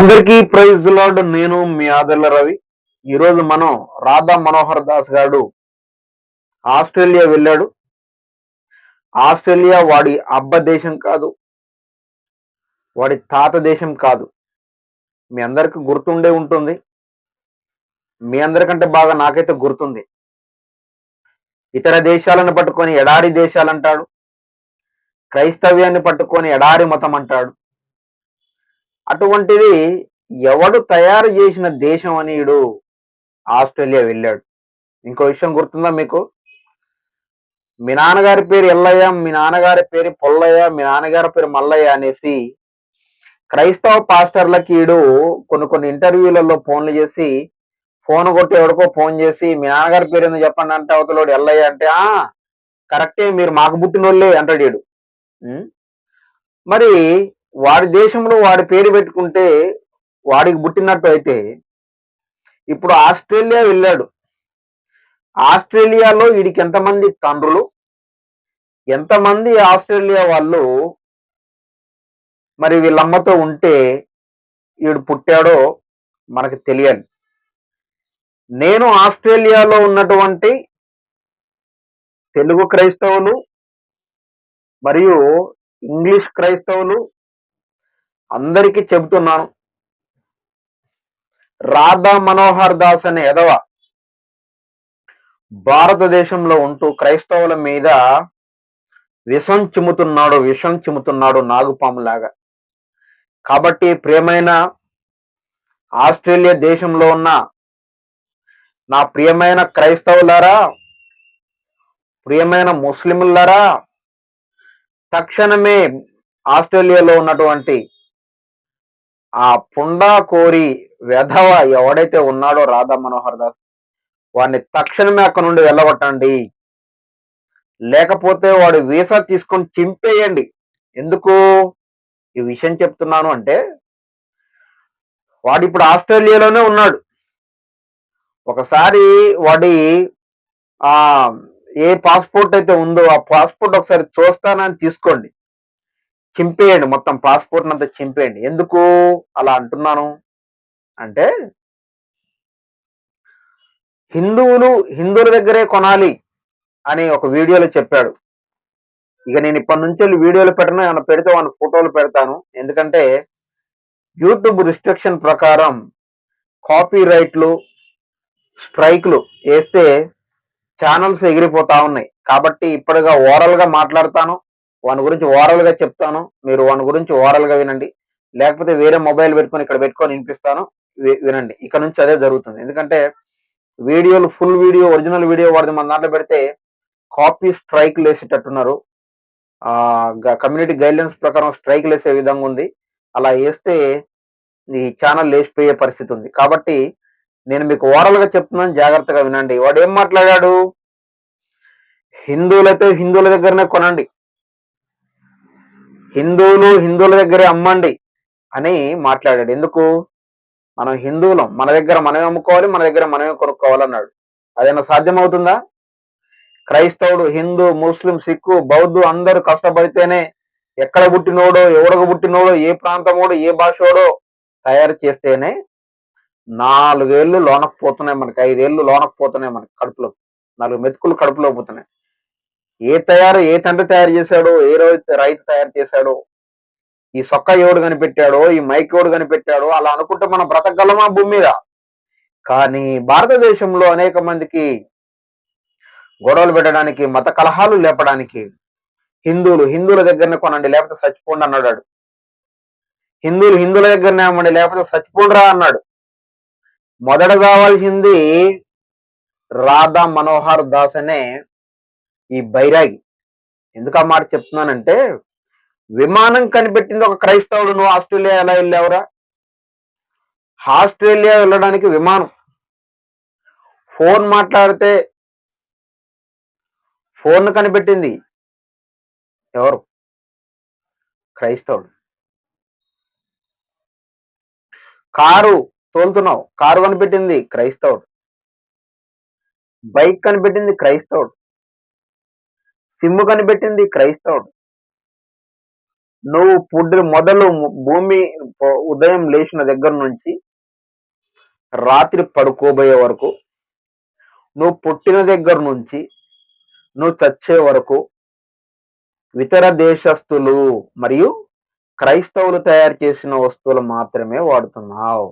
అందరికీ praise lord నేను మీ ఆదర్ల రవి. ఈరోజు మనం రాధా మనోహర్ దాస్ గారు ఆస్ట్రేలియా వెళ్ళాడు. ఆస్ట్రేలియా వాడి అబ్బ దేశం కాదు వాడి తాత దేశం కాదు. మీ అందరికి గుర్తుండే ఉంటుంది. మీ అందరికంటే బాగా నాకైతే గుర్తుంది. ఇతర దేశాలను పట్టుకొని ఎడారి దేశాలు అంటాడు క్రైస్తవ్యాన్ని పట్టుకొని ఎడారి మతం అంటాడు. అటువంటిది ఎవడు తయారు చేసిన దేశం అని ఈడు ఆస్ట్రేలియా వెళ్ళాడు. ఇంకో విషయం గుర్తుందా మీకు? మీ నాన్నగారి పేరు ఎల్లయ్య మీ నాన్నగారి పేరు పొల్లయ్య మీ నాన్నగారి పేరు మల్లయ్య అనేసి క్రైస్తవ పాస్టర్లకి ఈడు కొన్ని కొన్ని ఇంటర్వ్యూలలో ఫోన్లు చేసి ఫోన్ కొట్టి ఎవరికో ఫోన్ చేసి మీ నాన్నగారి పేరు ఏందో చెప్పండి అంటే అవతలోడు ఎల్లయ్య అంటే ఆ కరెక్టే మీరు మాకు పుట్టినోళ్ళే అంటాడు ఈడు. మరి వాడి దేశంలో వాడి పేరు పెట్టుకుంటే వాడికి పుట్టినట్టు అయితే ఇప్పుడు ఆస్ట్రేలియా వెళ్ళాడు. ఆస్ట్రేలియాలో వీడికి ఎంతమంది తండ్రులు? ఎంతమంది ఆస్ట్రేలియా వాళ్ళు మరి వీళ్ళమ్మతో ఉంటే వీడు పుట్టాడో మనకు తెలియాలి. నేను ఆస్ట్రేలియాలో ఉన్నటువంటి తెలుగు క్రైస్తవులు మరియు ఇంగ్లీష్ క్రైస్తవులు అందరికీ చెబుతున్నాను. రాధా మనోహర్ దాస్ అనే ఎదవ భారతదేశంలో ఉంటూ క్రైస్తవుల మీద విషం చిమ్ముతున్నాడు విషం చిమ్ముతున్నాడు నాగుపాములాగా. కాబట్టి ప్రియమైన ఆస్ట్రేలియా దేశంలో ఉన్న నా ప్రియమైన క్రైస్తవులారా ప్రియమైన ముస్లింలారా తక్షణమే ఆస్ట్రేలియాలో ఉన్నటువంటి ఆ పుండా కోరి వెధవ ఎవడైతే ఉన్నాడో రాధా మనోహర్ దాస్ వాడిని తక్షణమే అక్కడ నుండి వెళ్ళగొట్టండి. లేకపోతే వాడు వీసా తీసుకొని చింపేయండి. ఎందుకు? ఈ విషయం చెప్తున్నాను అంటే వాడు ఇప్పుడు ఆస్ట్రేలియాలోనే ఉన్నాడు. ఒకసారి వాడి ఆ ఏ పాస్పోర్ట్ అయితే ఉందో ఆ పాస్పోర్ట్ ఒకసారి చూస్తానని తీసుకోండి. చింపేయండి మొత్తం పాస్పోర్ట్ అంతా చింపేయండి. ఎందుకు అలా అంటున్నాను? అంటే హిందువులు హిందువుల దగ్గరే కొనాలి అని ఒక వీడియోలో చెప్పాడు. ఇక నేను ఇప్పటి నుంచి వెళ్ళి వీడియోలు పెట్టను ఏమైనా పెడితే వాళ్ళ ఫోటోలు పెడతాను. ఎందుకంటే యూట్యూబ్ రిస్ట్రిక్షన్ ప్రకారం కాపీ రైట్లు స్ట్రైక్లు వేస్తే ఛానల్స్ ఎగిరిపోతా ఉన్నాయి. కాబట్టి ఇప్పటిగా ఓరల్గా మాట్లాడతాను. వాని గురించి ఓరల్గా చెప్తాను. మీరు వాని గురించి ఓరల్గా వినండి. లేకపోతే వేరే మొబైల్ పెట్టుకొని ఇక్కడ పెట్టుకొని వినిపిస్తాను. వినండి. ఇక్కడ నుంచి అదే జరుగుతుంది. ఎందుకంటే వీడియోలు ఫుల్ వీడియో ఒరిజినల్ వీడియో వాడిది మన దాంట్లో పెడితే కాపీ స్ట్రైక్లు వేసేటట్టున్నారు ఆ కమ్యూనిటీ గైడ్లైన్స్ ప్రకారం స్ట్రైక్ వేసే విధంగా ఉంది. అలా వేస్తే ఈ ఛానల్ లేచిపోయే పరిస్థితి ఉంది. కాబట్టి నేను మీకు ఓరల్గా చెప్తున్నాను. జాగ్రత్తగా వినండి. వాడు ఏం మాట్లాడాడు? హిందువులైతే హిందువుల దగ్గరనే కొనండి. హిందువులు హిందువుల దగ్గరే అమ్మండి అని మాట్లాడాడు. ఎందుకు? మనం హిందువులం. మన దగ్గర మనమే అమ్ముకోవాలి మన దగ్గర మనమే కొనుక్కోవాలన్నాడు. అదేనా సాధ్యమవుతుందా? క్రైస్తవుడు హిందూ ముస్లిం సిక్కు బౌద్ధు అందరూ కష్టపడితేనే ఎక్కడ పుట్టినోడో ఎవడకు పుట్టినోడో ఏ ప్రాంతమోడో ఏ భాషోడో తయారు చేస్తేనే నాలుగేళ్ళు లోనకు పోతున్నాయి మనకి ఐదేళ్ళు లోనకు పోతున్నాయి మనకి కడుపులో నాలుగు మెతుకులు కడుపులో పోతున్నాయి. ఏ తయారు ఏ తండ్రి తయారు చేశాడో ఏ రైతు రైతు తయారు చేశాడో ఈ సొక్క ఎవడు కనిపెట్టాడో ఈ మైక్ ఎవడు కనిపెట్టాడో అలా అనుకుంటే మనం బ్రతకగలమా భూమి మీద? కానీ భారతదేశంలో అనేక మందికి గొడవలు పెట్టడానికి మత కలహాలు లేపడానికి హిందువులు హిందువుల దగ్గరనే కొనండి లేకపోతే చచ్చిపోండి అన్నాడు హిందువులు హిందువుల దగ్గరనే అమ్మండి లేకపోతే చచ్చిపోండిరా అన్నాడు. మొదట కావాల్సింది రాధా మనోహర్ దాస్ అనే ఈ బైరాగి. ఎందుకు ఆ మాట చెప్తున్నానంటే విమానం కనిపెట్టింది ఒక క్రైస్తవుడు నువ్వు ఆస్ట్రేలియా ఎలా వెళ్ళావురా? ఆస్ట్రేలియా వెళ్ళడానికి విమానం. ఫోన్ మాట్లాడితే ఫోన్ కనిపెట్టింది ఎవరు? క్రైస్తవుడు. కారు తోలుతున్నావు కారు కనిపెట్టింది క్రైస్తవుడు. బైక్ కనిపెట్టింది క్రైస్తవుడు. సిమ్ము కనిపెట్టింది క్రైస్తవుడు. నువ్వు పుట్టిన మొదలు భూమి ఉదయం లేచిన దగ్గర నుంచి రాత్రి పడుకోబోయే వరకు నువ్వు పుట్టిన దగ్గర నుంచి నువ్వు చచ్చే వరకు ఇతర దేశస్తులు మరియు క్రైస్తవులు తయారు చేసిన వస్తువులు మాత్రమే వాడుతున్నావు.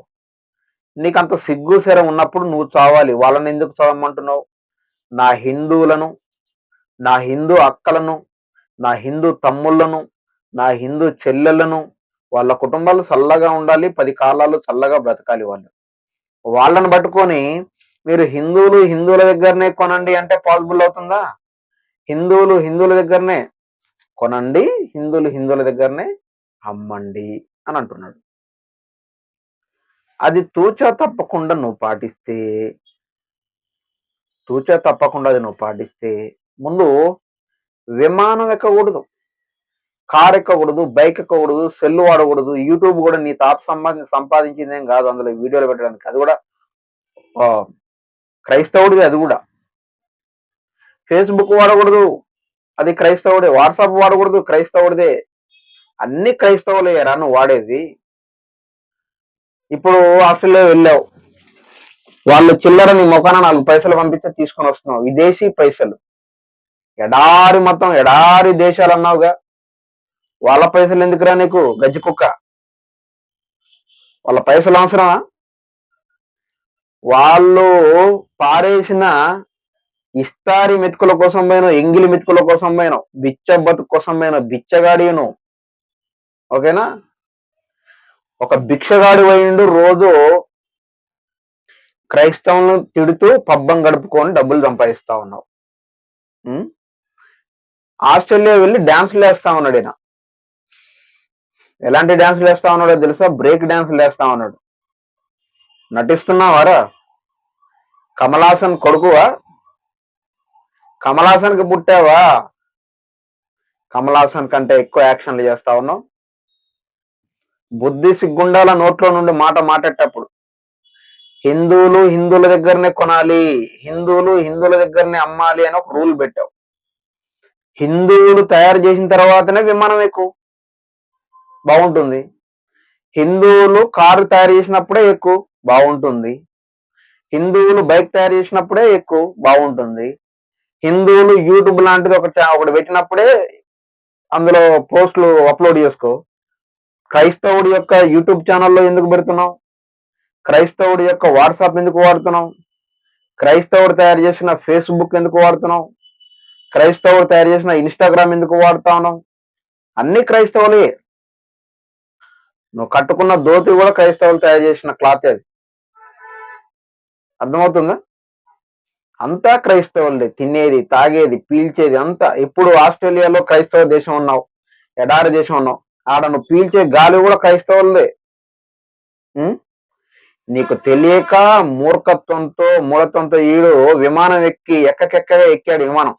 నీకు అంత సిగ్గు శరం ఉన్నప్పుడు నువ్వు చావాలి. వాళ్ళని ఎందుకు చావమంటున్నావు? నా హిందువులను నా హిందూ అక్కలను నా హిందూ తమ్ముళ్ళను నా హిందూ చెల్లెళ్ళను వాళ్ళ కుటుంబాలు చల్లగా ఉండాలి పది కాలాలు చల్లగా బ్రతకాలి వాళ్ళు. వాళ్ళని పట్టుకొని మీరు హిందువులు హిందువుల దగ్గరనే కొనండి అంటే పాసిబుల్ అవుతుందా? హిందువులు హిందువుల దగ్గరనే కొనండి హిందువులు హిందువుల దగ్గరనే అమ్మండి అని అంటున్నాడు. అది తూచా తప్పకుండా నువ్వు పాటిస్తే తూచా తప్పకుండా అది నువ్వు పాటిస్తే ముందు విమానం ఎక్కకూడదు కార్ ఎక్కకూడదు బైక్ ఎక్కకూడదు సెల్ వాడకూడదు యూట్యూబ్ కూడా నీ తాపు సంపాది సంపాదించిందేం కాదు అందులో వీడియోలు పెట్టడానికి. అది కూడా ఆ, క్రైస్తవుడిది అది కూడా. ఫేస్బుక్ వాడకూడదు అది క్రైస్తవుడే. వాట్సాప్ వాడకూడదు క్రైస్తవుడిదే. అన్ని క్రైస్తవులే రా నువ్వు వాడేది. ఇప్పుడు ఆస్ట్రేలియా వెళ్ళావు. వాళ్ళు చిల్లర నీ ముఖాన నాలుగు పైసలు పంపిస్తే తీసుకొని వస్తున్నావు. విదేశీ పైసలు. ఎడారి మొత్తం ఎడారి దేశాలు అన్నావుగా వాళ్ళ పైసలు ఎందుకురా నీకు? గజ్జి కుక్క. వాళ్ళ పైసలు అవసరమా? వాళ్ళు పారేసిన ఇస్తారి మెతుకుల కోసం పోయినావు ఎంగిలి మెతుకుల కోసం పోయినావు బిచ్చ బతుకు కోసం పోయినావు బిచ్చగాడిను. ఓకేనా? ఒక భిక్షగాడి పోయిండు రోజు క్రైస్తవులను తిడుతూ పబ్బం గడుపుకొని డబ్బులు సంపాదిస్తా ఉన్నావు. ఆస్ట్రేలియా వెళ్ళి డాన్సులు వేస్తా ఉన్నాడు ఈయన. ఎలాంటి డాన్సులు వేస్తా ఉన్నాడో తెలుసా? బ్రేక్ డాన్సులు వేస్తా ఉన్నాడు. నటిస్తున్నావారా? కమలాసన్ కొడుకువా? కమలాసన్కి పుట్టావా? కమలాసన్ కంటే ఎక్కువ యాక్షన్లు చేస్తా ఉన్నావు. బుద్ధి సిగ్గుండాల నోట్లో నుండి మాట మాట్లాడేటప్పుడు హిందువులు హిందువుల దగ్గరనే కొనాలి హిందువులు హిందువుల దగ్గరనే అమ్మాలి అని ఒక రూల్ పెట్టావు. హిందువులు తయారు చేసిన తర్వాతనే విమానం ఎక్కువ. బాగుంటుంది. హిందువులు కారు తయారు చేసినప్పుడే ఎక్కువ బాగుంటుంది. హిందువులు బైక్ తయారు చేసినప్పుడే ఎక్కువ బాగుంటుంది. హిందువులు యూట్యూబ్ లాంటిది ఒక ఒకటి పెట్టినప్పుడే అందులో పోస్టులు అప్లోడ్ చేసుకో. క్రైస్తవుడి యొక్క యూట్యూబ్ ఛానల్లో ఎందుకు పెడుతున్నావు? క్రైస్తవుడి యొక్క వాట్సాప్ ఎందుకు వాడుతున్నావు? క్రైస్తవుడు తయారు చేసిన ఫేస్బుక్ ఎందుకు వాడుతున్నావు? క్రైస్తవులు తయారు చేసిన ఇన్స్టాగ్రామ్ ఎందుకు వాడుతా ఉన్నావు? అన్ని క్రైస్తవులే. నువ్వు కట్టుకున్న దోతి కూడా క్రైస్తవులు తయారు చేసిన క్లాత్ అది. అర్థమవుతుందా? అంతా క్రైస్తవులది. తినేది తాగేది పీల్చేది అంతా. ఇప్పుడు ఆస్ట్రేలియాలో క్రైస్తవ దేశం ఉన్నావు? ఎడారి దేశం ఉన్నావు? ఆడ నువ్వు పీల్చే గాలి కూడా క్రైస్తవులదే. నీకు తెలియక మూర్ఖత్వంతో మూలత్వంతో ఈడు విమానం ఎక్కి ఎక్కకెక్కగా ఎక్కాడు విమానం.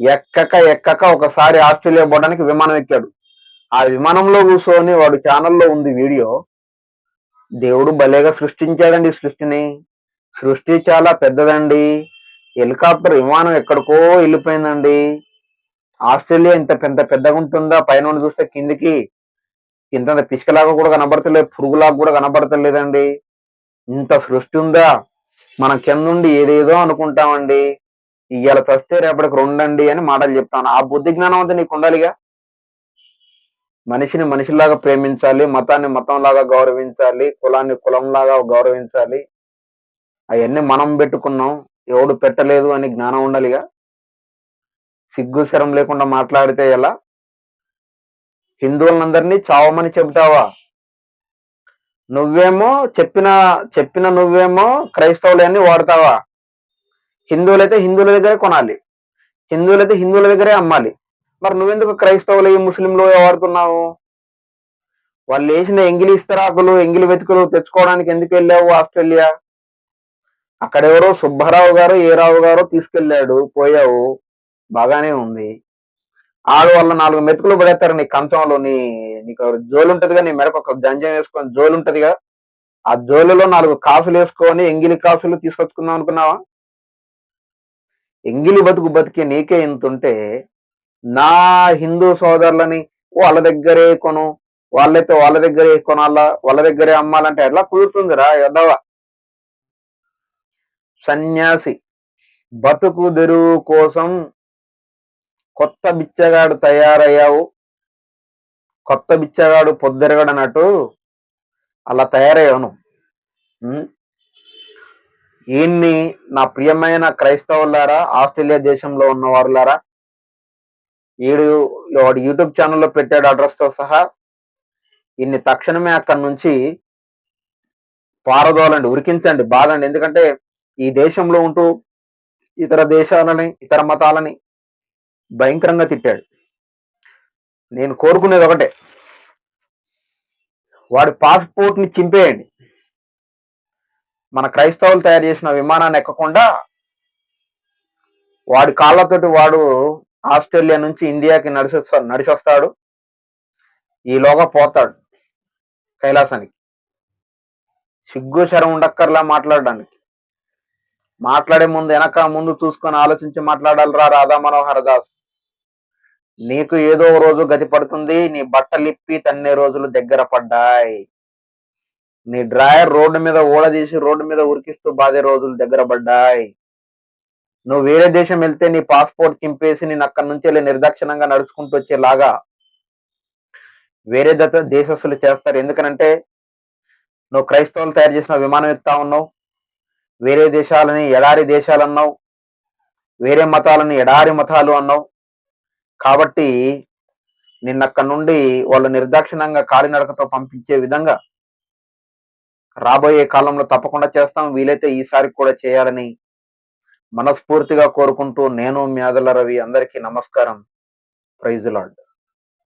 ఎక్కక ఎక్కక ఒకసారి ఆస్ట్రేలియా పోవడానికి విమానం ఎక్కాడు. ఆ విమానంలో కూర్చొని వాడు ఛానల్లో ఉంది వీడియో. దేవుడు భలేగా సృష్టించాడండి సృష్టిని. సృష్టి చాలా పెద్దదండి. హెలికాప్టర్ విమానం ఎక్కడికో వెళ్ళిపోయిందండి. ఆస్ట్రేలియా ఇంత పెద్ద పెద్దగా ఉంటుందా? పైన చూస్తే కిందికి ఇంత పిసికలాగా కూడా కనబడతలేదు పురుగులాగా కూడా కనబడతలేదండి. ఇంత సృష్టి ఉందా? మన కింద నుండి ఏదేదో అనుకుంటామండి. ఇవాళ చస్తే రేపటికి రెండండి అని మాటలు చెప్తాను. ఆ బుద్ధి జ్ఞానం అంతా నీకు ఉండాలిగా? మనిషిని మనిషిలాగా ప్రేమించాలి మతాన్ని మతంలాగా గౌరవించాలి కులాన్ని కులంలాగా గౌరవించాలి. అవన్నీ మనం పెట్టుకున్నాం. ఎవడు పెట్టలేదు అని జ్ఞానం ఉండాలిగా? సిగ్గు శరం లేకుండా మాట్లాడితే ఎలా? హిందువులందరినీ చావమని చెబుతావా? నువ్వేమో చెప్పిన చెప్పిన నువ్వేమో క్రైస్తవులన్నీ వాడతావా? హిందువులైతే హిందువుల దగ్గరే కొనాలి. హిందువులైతే హిందువుల దగ్గరే అమ్మాలి. మరి నువ్వెందుకు క్రైస్తవులు ముస్లింలు వాడుతున్నావు వాళ్ళు వేసిన ఎంగిలి ఇస్తరాకులు ఎంగిలి వెతుకులు తెచ్చుకోవడానికి ఎందుకు వెళ్ళావు ఆస్ట్రేలియా? అక్కడెవరో సుబ్బారావు గారు ఏ రావు గారు తీసుకెళ్ళాడు పోయావు. బాగానే ఉంది. ఆడు నాలుగు మెతుకులు పడేస్తారు నీ కంచంలో. నీ నీకు జోలు ఉంటదిగా నీ మెడకు ఒక జంజం వేసుకొని జోలు ఉంటదిగా. ఆ జోలులో నాలుగు కాసులు వేసుకొని ఎంగిలి కాసులు తీసుకొచ్చుకుందాం అనుకున్నావా? ఎంగిలి బతుకు బతికి నీకే ఇంత ఉంటే నా హిందూ సోదరులని వాళ్ళ దగ్గరే కొను వాళ్ళైతే వాళ్ళ దగ్గరే కొనాలా వాళ్ళ దగ్గరే అమ్మాలంటే ఎట్లా కుదురుతుందిరా ఎదవా సన్యాసి బతుకు తెరువు కోసం కొత్త బిచ్చగాడు తయారయ్యావు కొత్త బిచ్చగాడు పొద్దురగడనట్టు అలా తయారయ్యావు నువ్వు. ఈయన్ని నా ప్రియమైన క్రైస్తవులారా ఆస్ట్రేలియా దేశంలో ఉన్న వారులారా ఈడు వాడు యూట్యూబ్ ఛానల్లో పెట్టాడు అడ్రస్తో సహా. ఈయన్ని తక్షణమే అక్కడి నుంచి పారదోలండి ఉరికించండి బాధండి. ఎందుకంటే ఈ దేశంలో ఉంటూ ఇతర దేశాలని ఇతర మతాలని భయంకరంగా తిట్టాడు. నేను కోరుకునేది ఒకటే వాడి పాస్పోర్ట్ని చింపేయండి. మన క్రైస్తవులు తయారు చేసిన విమానాన్ని ఎక్కకుండా వాడి కాళ్ళతోటి వాడు ఆస్ట్రేలియా నుంచి ఇండియాకి నడిచొస్తా నడిచొస్తాడు ఈలోగా పోతాడు కైలాసానికి. సిగ్గు శరం ఉండక్కర్లా మాట్లాడడానికి. మాట్లాడే ముందు వెనక ముందు చూసుకొని ఆలోచించి మాట్లాడాలిరా రాధా మనోహర్ దాస్. నీకు ఏదో రోజు గతి పడుతుంది నీ బట్టలిప్పి తన్నే రోజులు దగ్గర పడ్డాయి. నీ డ్రాయర్ రోడ్డు మీద ఓడదీసి రోడ్డు మీద ఉరికిస్తూ బాధే రోజులు దగ్గర పడ్డాయి. నువ్వు వేరే దేశం వెళ్తే నీ పాస్పోర్ట్ చింపేసి నేను అక్కడి నుంచి వెళ్ళి నిర్దాక్షిణంగా నడుచుకుంటూ వచ్చేలాగా వేరే దత దేశస్తులు చేస్తారు. ఎందుకనంటే నువ్వు క్రైస్తవులు తయారు చేసిన విమానం ఎత్తా ఉన్నావు. వేరే దేశాలని ఎడారి దేశాలు అన్నావు. వేరే మతాలని ఎడారి మతాలు అన్నావు. కాబట్టి నిన్నక్కడి నుండి వాళ్ళు నిర్దాక్షిణంగా కాలినడకతో పంపించే విధంగా రాబోయే కాలంలో తప్పకుండా చేస్తాం. వీలైతే ఈసారి కూడా చేయాలని మనస్ఫూర్తిగా కోరుకుంటూ నేను మీ రవి. అందరికీ నమస్కారం. Praise lord